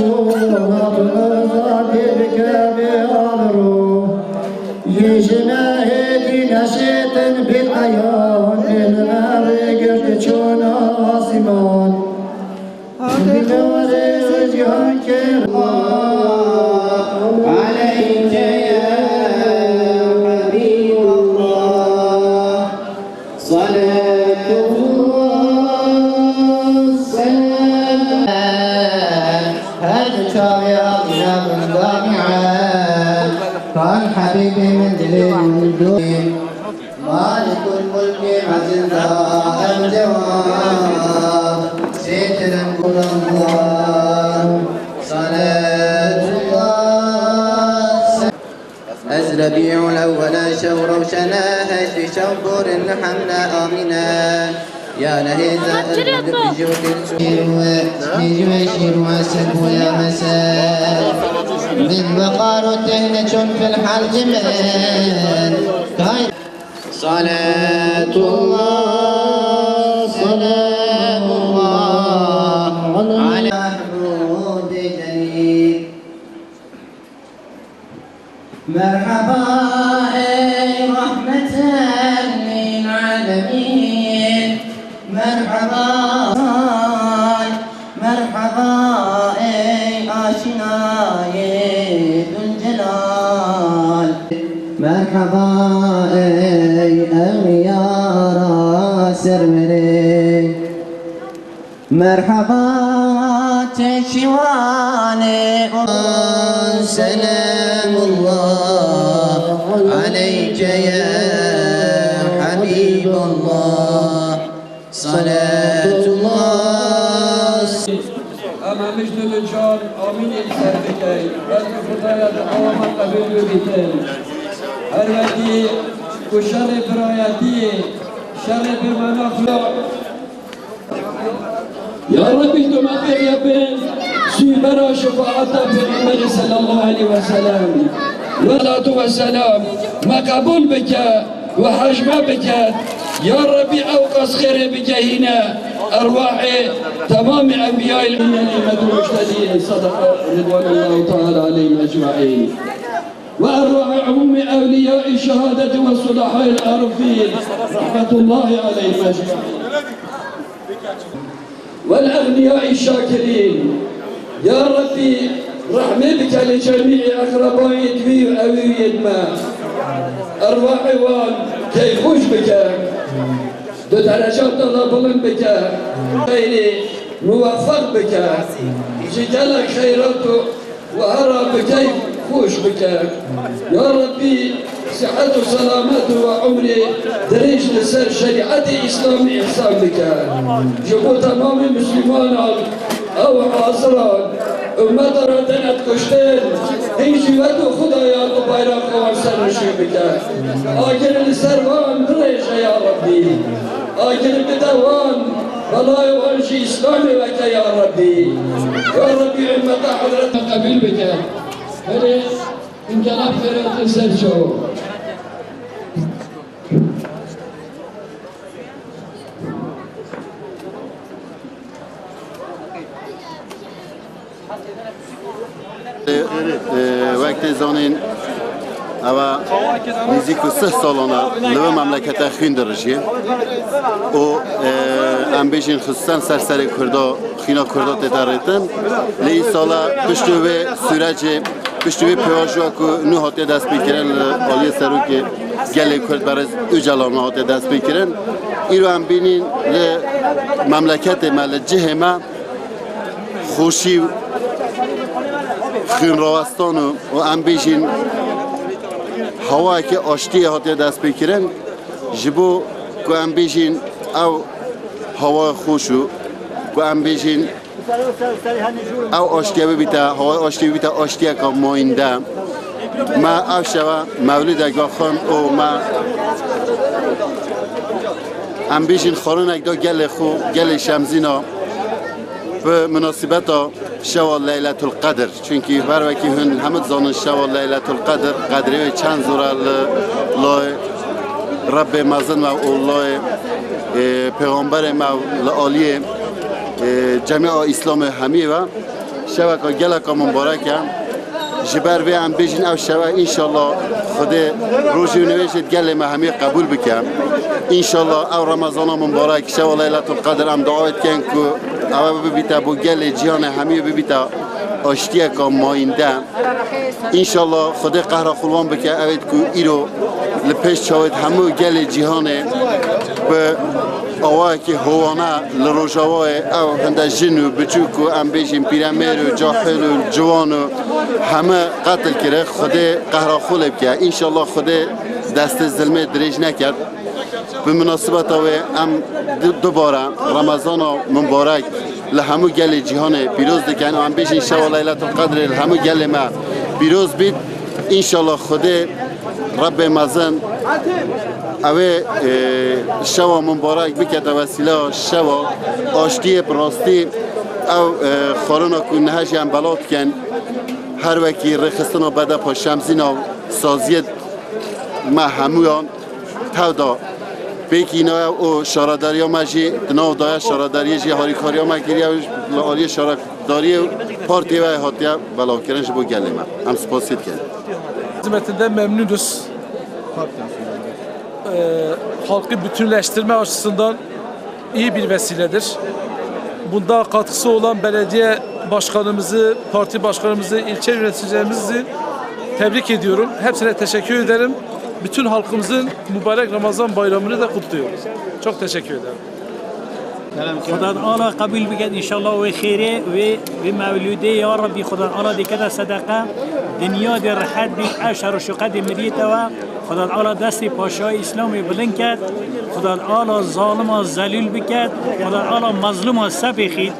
Ona döner bir kez كان حبيبي من للوجود مالك الملك عزيز الجواب سيدنا الله صلاة الله الربيع الأول شهر وشنا هجر شبر حمنا آمنا يا نهيزة الجود الجود الجود الجود الجود الجود الجود ذب تهنة في الحرج من صلاة الله صلاة الله على محمود جليل مرحبا رحمة للعالمين مرحبا merhaba ey evyara serveri Merhaba teşvane Selamullah aleyke ya Habiballah Salatullah أما مجد الجار أمين السابقين والمفضل أوامر قبل بيتين هرودي وشرف راياتي شر برمانافلو يا ربي تمقي يا بن سيبرا في محمد صلى الله عليه وسلم والصلاة والسلام مقبول بك ما بك يا ربي اوقص خير بك هنا أرواح تمام أنبياء المدينة المدينة صدق رضوان الله تعالى عليهم أجمعين وأرواح عموم أولياء الشهادة والصلحاء العارفين رحمة الله عليهم أجمعين والأغنياء الشاكرين يا ربي رحمتك لجميع أقرباء دوير أوي يدما أرواح وان كيفوش بك دو درجات الله بلند بك خيري موفق بك جدلك خيرته وأرى بكيف خوش بکن يا ربي صحت سلامته وعمري دريج لسر شريعتي اسلامي إحسان بك جبو تمام مسلمان أو عاصرا أمت را دنت کشتن این جیوت خدا يا تو بایرام قوام سر نشوی اجر لسر وان دريج يا ربي اجر بدوان والله وانشي اسلامي بك يا ربي يا ربي أمت حضرتك قبل بك per impianare per il esercito. وەکتی زانین ئەوە نزیک و سه ساڵانە لەوە مەملەکەتە خوین دەڕژیە و ئەم بێژین خستان سەرسەری کوردۆ خینە کوردۆ تێداڕێتن لە ئی ساڵە پشت وێ سوورەجێ پشتوی پیاشا که نو هاته دست بکرن آلی سروک گلی کرد برای اجلام هاته دست بکرن ای رو هم بینین مملکت مل جه ما خوشی خین راستان و ام بیشین هوا که آشتی هاته دست بکرن جبو که ام بیشین او هوا خوشو که ام بیشین او آشتیا ببیتا ها اشتیا ببیتا آشتیا که ماینده ما او شوا مولد او ما ام بیشین خانون اگدا گل خو گل شمزینا به مناسبت شوا لیلت القدر چونکی بر وکی هن همه زانن شوا لیلت القدر قدری چند زوره لای رب مزن و اولای پیغمبر ما لعالیه جمعیه اسلام همی و شبکه گلک مبارکه جبر وی هم بیشین او شبه انشالله خود روزی نویشت گل ما همه قبول بکم انشالله او رمضان مبارک شو لیلت القدر هم دعایت کن که او ببیتا بو گل جیان همه ببیتا آشتی که ماینده انشالله خود قهر خلوان بکه اوید که ایرو لپش چاوید همه گل جیهانه به ئەواکی هۆوانە لە ڕۆژاوای ئەو هەندە ژن و بچووک و ئەم بێژین پیرەمێر و جاحل و جوان و هەمە قەتل کرێ خودێ قەهرا خولێ بکە ئینشاءله خودێ دەستە زلمێ درێژ نەکرد بمناسبەتەوەێ ئەم دوبارە ڕەمەزان و منبارەك لە هەموو گەلی جیهانێ پیرۆز دەکەن و ئەم بێژین شەوەلایلات قدرێ هەموو گەلێمە پیرۆز بیت ئینشاءله خودێ ڕەبێ مەزن اوه شوا مبارک بکت وسیله شوا آشتی براستی او خورنا کو نهش هم بلات کن هر وکی رخصتنا بده پا شمسینا سازیت ما همویان تو دا بیکی اینا او شاراداری ها مجی دناو دایه شاراداری جی هاری کاری ها مگیری و آلی شاراداری پارتی و حاتی بلاو کرنش بو گلیم هم سپاسید کرد. Hizmetinden memnunuz e, halkı bütünleştirme açısından iyi bir vesiledir. Bunda katkısı olan belediye başkanımızı, parti başkanımızı, ilçe yöneticilerimizi tebrik ediyorum. Hepsine teşekkür ederim. Bütün halkımızın mübarek Ramazan bayramını da kutluyorum. Çok teşekkür ederim. خدا تعالی قبول بگد الله و خیره و و مولوده یا ربی خدا تعالی دکده صدقه دنیا در رحت بی اشر و شقد مریت و خدا تعالی دست پاشای اسلام بلند کرد خدا تعالی ظالم ذلیل بکد خدا تعالی مظلوم سپخید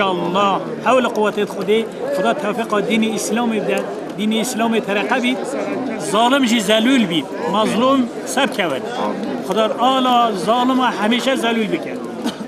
الله حول قوت خودی خدا توفیق دین اسلام بدد دین اسلام ترقه بید ظالم جی زلول بید مظلوم سب کود خدا آلا ظالم همیشه زلول بکرد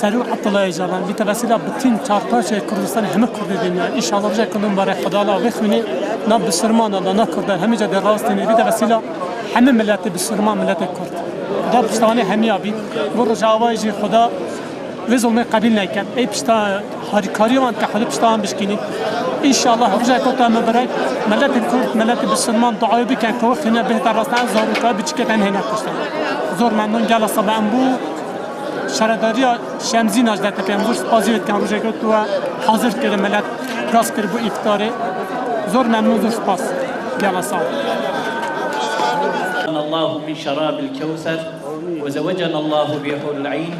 سرو Abdullah جانان بی توسیل بتین چارپرچ کردستان همه کردی دنیا ان شاء الله بجا کلم برای خدا لا بخونی نا kurdan, الله نا کرد همه جا در راست نی بی توسیل همه ملت بسرمان ملت کرد خدا پشتوانه همیا بی بر رجاوای جی خدا ve zulme kabil neyken ey pişta harikari olan ki halip pişta bişkini inşallah rüzay kota mübarek milleti kurd milleti bisilman duayı biken kuvvetine bihtar rastan zor uka biçiketen hene kuştan zor memnun gel sabah bu شرداریا شمزی نجده تپیم پیموش پازی کن روزه کو تو حاضر کرد ملت راست کرد بو افتاره زور ممنون زور سپاس گلا سال الله من شراب الكوثر وزوجنا الله بحور العين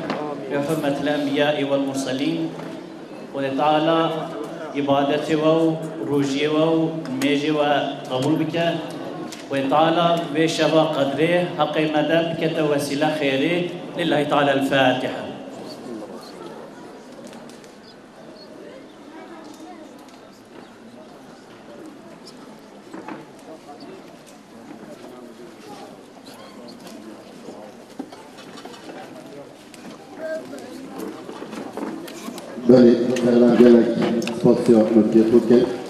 بحرمة الأنبياء والمرسلين ولتعالى عبادته وروجيه وميجي وقبول بك ولتعالى بشفا قدره حق مدد توسيلة خيره لله تعالى الفاتحه بلي انا جالك توصيه من بيت وكيل